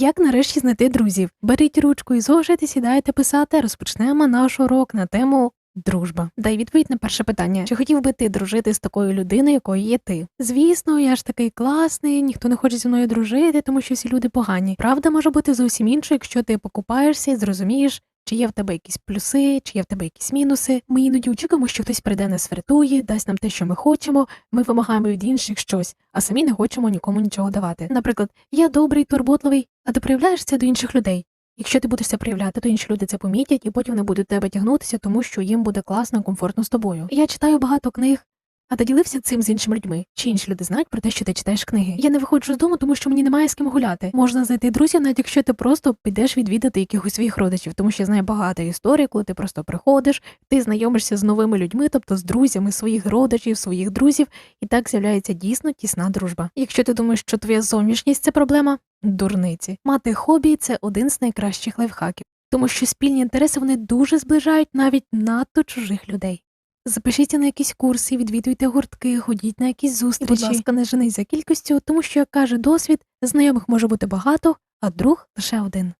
Як нарешті знайти друзів? Беріть ручку і зошит сідайте писати. Розпочнемо наш урок на тему. Дружба. Дай відповідь на перше питання: чи хотів би ти дружити з такою людиною, якою є ти? Звісно, я ж такий класний, ніхто не хоче зі мною дружити, тому що всі люди погані. Правда може бути зовсім іншою, якщо ти покупаєшся і зрозумієш, чи є в тебе якісь плюси, чи є в тебе якісь мінуси. Ми іноді очікуємо, що хтось прийде нас врятує, дасть нам те, що ми хочемо. Ми вимагаємо від інших щось, а самі не хочемо нікому нічого давати. Наприклад, я добрий, турботливий, а ти проявляєш це до інших людей. Якщо ти будеш це проявляти, то інші люди це помітять і потім не будуть тебе тягнутися, тому що їм буде класно, комфортно з тобою. Я читаю багато книг. А ти ділився цим з іншими людьми? Чи інші люди знають про те, що ти читаєш книги? Я не виходжу з дому, тому що мені немає з ким гуляти. Можна знайти друзів, навіть якщо ти просто підеш відвідати якихось своїх родичів, тому що я знаю багато історій, коли ти просто приходиш, ти знайомишся з новими людьми, тобто з друзями своїх родичів, своїх друзів, і так з'являється дійсно тісна дружба. Якщо ти думаєш, що твоя зовнішність це проблема, дурниці. Мати хобі це один з найкращих лайфхаків, тому що спільні інтереси вони дуже зближають навіть надто чужих людей. Запишіться на якісь курси, відвідуйте гуртки, ходіть на якісь зустрічі. І, будь ласка, не женись за кількістю, тому що, як каже досвід, знайомих може бути багато, а друг лише один.